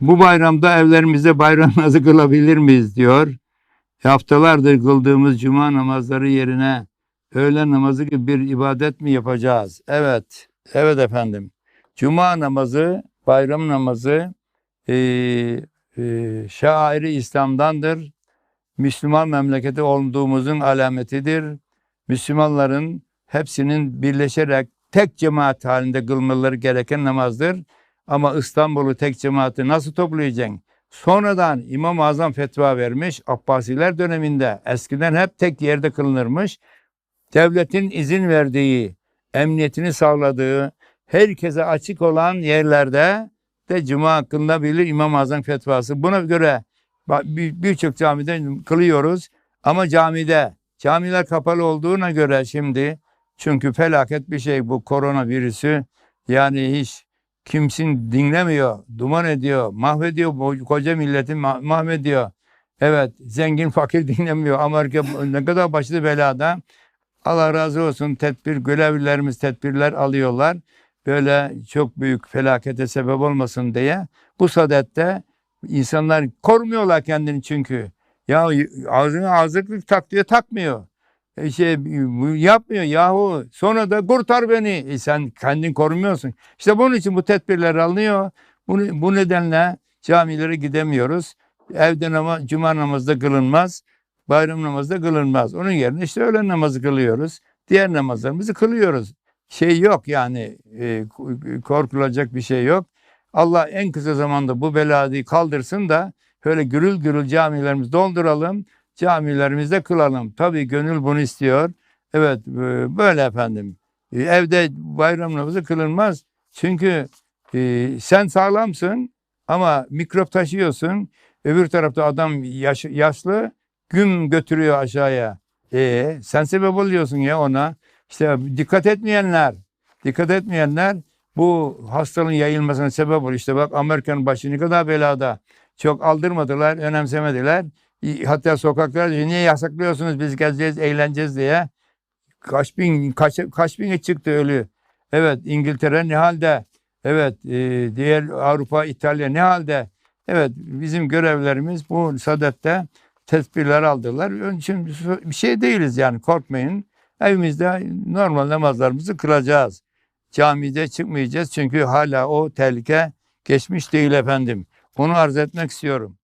Bu bayramda evlerimizde bayram namazı kılabilir miyiz diyor. Haftalardır kıldığımız cuma namazları yerine öğlen namazı gibi bir ibadet mi yapacağız? Evet, evet efendim. Cuma namazı, bayram namazı e, e, şairi İslam'dandır. Müslüman memleketi olduğumuzun alametidir. Müslümanların hepsinin birleşerek tek cemaat halinde kılmaları gereken namazdır. Ama İstanbul'u tek cemaati nasıl toplayacaksın? Sonradan İmam-ı Azam fetva vermiş Abbasiler döneminde. Eskiden hep tek yerde kılınırmış. Devletin izin verdiği, emniyetini sağladığı, herkese açık olan yerlerde de cuma kılınabilir İmam-ı Azam fetvası. Buna göre birçok camide kılıyoruz ama camide camiler kapalı olduğuna göre şimdi çünkü felaket bir şey bu koronavirüsü yani hiç kimsin dinlemiyor, duman ediyor, mahvediyor, koca milleti ma- mahvediyor. Evet, zengin fakir dinlemiyor. Amerika ne kadar başlı belada. Allah razı olsun tedbir, görevlilerimiz tedbirler alıyorlar. Böyle çok büyük felakete sebep olmasın diye. Bu sadette insanlar korumuyorlar kendini çünkü. Ya ağzına ağızlık tak diyor takmıyor. E şey yapmıyor yahu. Sonra da kurtar beni. E sen kendin korumuyorsun. İşte bunun için bu tedbirler alınıyor. Bu, bu nedenle camilere gidemiyoruz. Evde namaz, cuma namazda kılınmaz. Bayram namazda kılınmaz. Onun yerine işte öğlen namazı kılıyoruz. Diğer namazlarımızı kılıyoruz. Şey yok yani e, korkulacak bir şey yok. Allah en kısa zamanda bu belayı kaldırsın da böyle gürül gürül camilerimizi dolduralım. Camilerimizde kılalım. Tabii gönül bunu istiyor. Evet e, böyle efendim. E, Evde bayram namazı kılınmaz. Çünkü e, sen sağlamsın ama mikrop taşıyorsun. Öbür tarafta adam yaş, yaşlı güm götürüyor aşağıya. E, sen sebep oluyorsun ya ona. İşte dikkat etmeyenler, dikkat etmeyenler bu hastalığın yayılmasına sebep oluyor. İşte bak Amerika'nın başı ne kadar belada. Çok aldırmadılar, önemsemediler. Hatta sokaklarda niye yasaklıyorsunuz biz gezeceğiz, eğleneceğiz diye. Kaç bin, kaç, kaç bini çıktı ölü. Evet İngiltere ne halde? Evet e, diğer Avrupa, İtalya ne halde? Evet bizim görevlerimiz bu sadette tedbirler aldılar. Onun için bir şey değiliz yani korkmayın. Evimizde normal namazlarımızı kılacağız. Camide çıkmayacağız çünkü hala o tehlike geçmiş değil efendim. Onu arz etmek istiyorum.